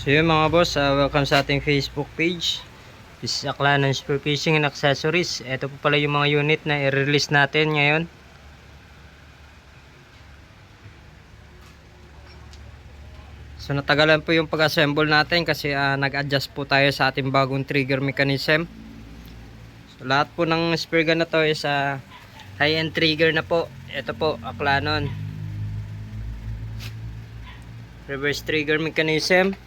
So yun mga boss, uh, welcome sa ating Facebook page. This is Aklanan Spear Fishing and Accessories. Ito po pala yung mga unit na i-release natin ngayon. So natagalan po yung pag-assemble natin kasi ah, nag-adjust po tayo sa ating bagong trigger mechanism. So lahat po ng spear gun na to is ah, high-end trigger na po. Ito po, Aklanon. Reverse trigger mechanism.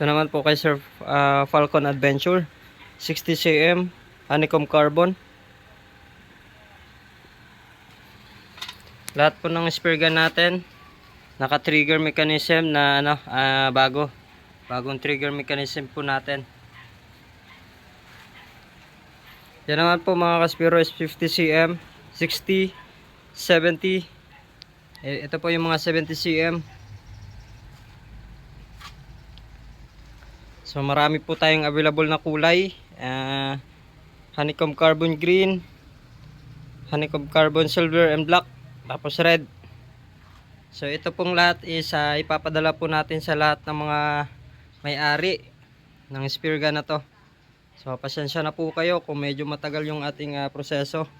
Ito naman po kay Sir ah, Falcon Adventure 60cm honeycomb carbon. Lahat po ng spear gun natin naka trigger mechanism na ano ah, bago. Bagong trigger mechanism po natin. Yan naman po mga kaspiro is 50cm 60 70 eh, ito po yung mga 70cm So marami po tayong available na kulay. Ah, honeycomb carbon green, honeycomb carbon silver and black, tapos red. So ito pong lahat is ah, ipapadala po natin sa lahat ng mga may-ari ng spear gun na to. So pasensya na po kayo kung medyo matagal yung ating ah, proseso.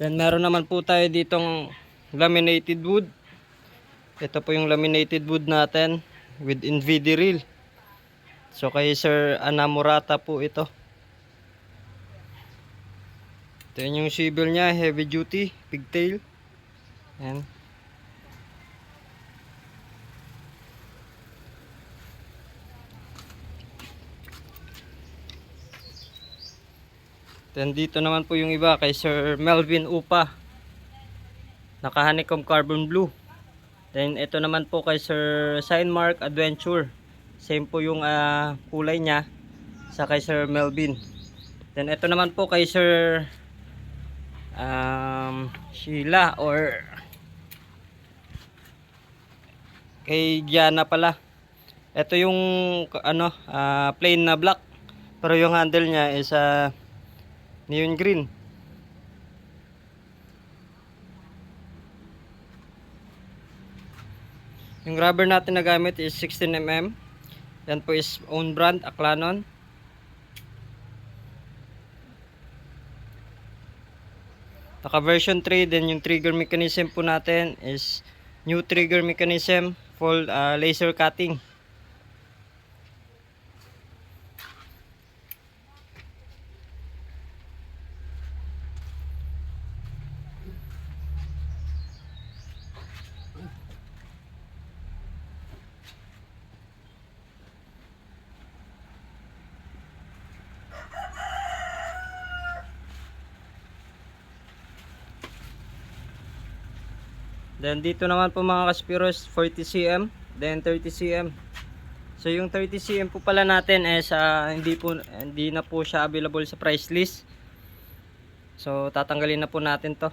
Then meron naman po tayo ditong laminated wood. Ito po yung laminated wood natin with NVD reel. So kay Sir Anamurata po ito. Ito yun yung swivel niya, heavy duty, pigtail. Ayan. Then dito naman po yung iba kay Sir Melvin Upa. Naka honeycomb carbon blue. Then ito naman po kay Sir Signmark Adventure. Same po yung ah, kulay niya sa kay Sir Melvin. Then ito naman po kay Sir um, Sheila or kay Gianna pala. Ito yung ano ah, plain na black pero yung handle niya is ah, neon green. Yung rubber natin na gamit is 16mm. Yan po is own brand, Aklanon. Naka version 3, then yung trigger mechanism po natin is new trigger mechanism, full uh, laser cutting. Then dito naman po mga kaspiros 40cm, then 30cm. So yung 30cm po pala natin is ah, hindi po hindi na po siya available sa price list. So tatanggalin na po natin 'to.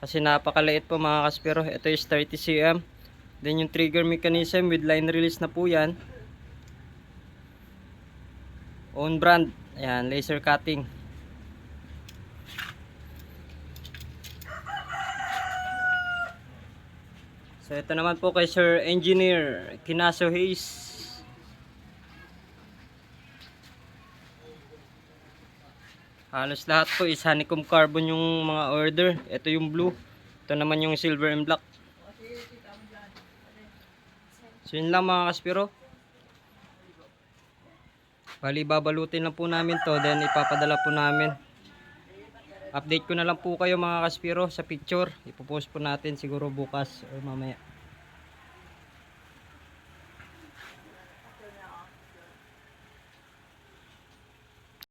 Kasi napakaliit po mga kaspiro. Ito is 30cm. Then yung trigger mechanism with line release na po 'yan. Own brand. Ayan, laser cutting. So ito naman po kay Sir Engineer Kinaso Hayes. Halos lahat po is honeycomb carbon yung mga order. Ito yung blue. Ito naman yung silver and black. So yun lang mga kaspiro. Bali babalutin lang po namin to then ipapadala po namin. Update ko na lang po kayo mga kaspiro sa picture. Ipopost po natin siguro bukas or mamaya.